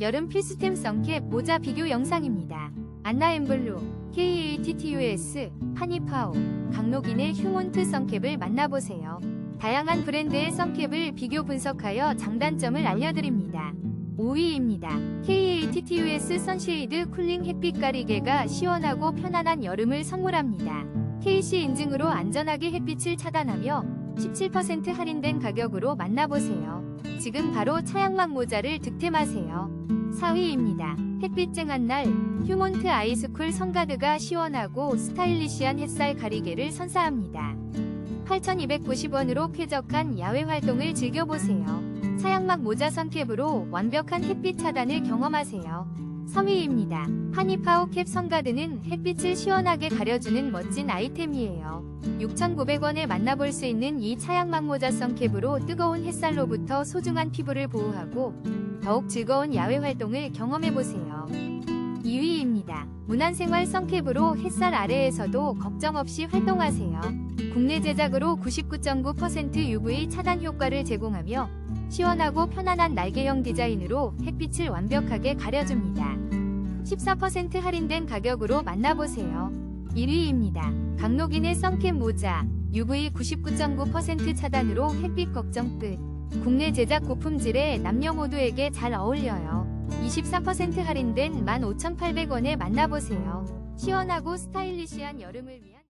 여름 필수템 선캡 모자 비교 영상입니다. 안나엠블루, KATTUS, 하니파오, 강록인의 휴몬트 선캡을 만나보세요. 다양한 브랜드의 선캡을 비교 분석하여 장단점을 알려드립니다. 5위입니다. KATTUS 선쉐이드 쿨링 햇빛 가리개가 시원하고 편안한 여름을 선물합니다. KC 인증으로 안전하게 햇빛을 차단하며 17% 할인된 가격으로 만나보세요. 지금 바로 차양막 모자를 득템하세요. 4위입니다. 햇빛 쨍한 날 휴몬트 아이스쿨 선가드가 시원하고 스타일리시한 햇살 가리개를 선사합니다. 8,290원으로 쾌적한 야외 활동을 즐겨보세요. 차양막 모자 선캡으로 완벽한 햇빛 차단을 경험하세요. 3위입니다. 하니파오 캡 선가드는 햇빛을 시원하게 가려주는 멋진 아이템이에요. 6,900원에 만나볼 수 있는 이 차양막 모자 선캡으로 뜨거운 햇살로부터 소중한 피부를 보호하고 더욱 즐거운 야외 활동을 경험해보세요. 2위입니다. 문안생활 선캡으로 햇살 아래에서도 걱정 없이 활동하세요. 국내 제작으로 99.9% UV 차단 효과를 제공하며 시원하고 편안한 날개형 디자인으로 햇빛을 완벽하게 가려줍니다. 14% 할인된 가격으로 만나보세요. 1위입니다. 강록인의 선캡 모자 UV 99.9% 차단으로 햇빛 걱정 끝. 국내 제작 고품질에 남녀 모두에게 잘 어울려요. 24% 할인된 15,800원에 만나보세요. 시원하고 스타일리시한 여름을 위한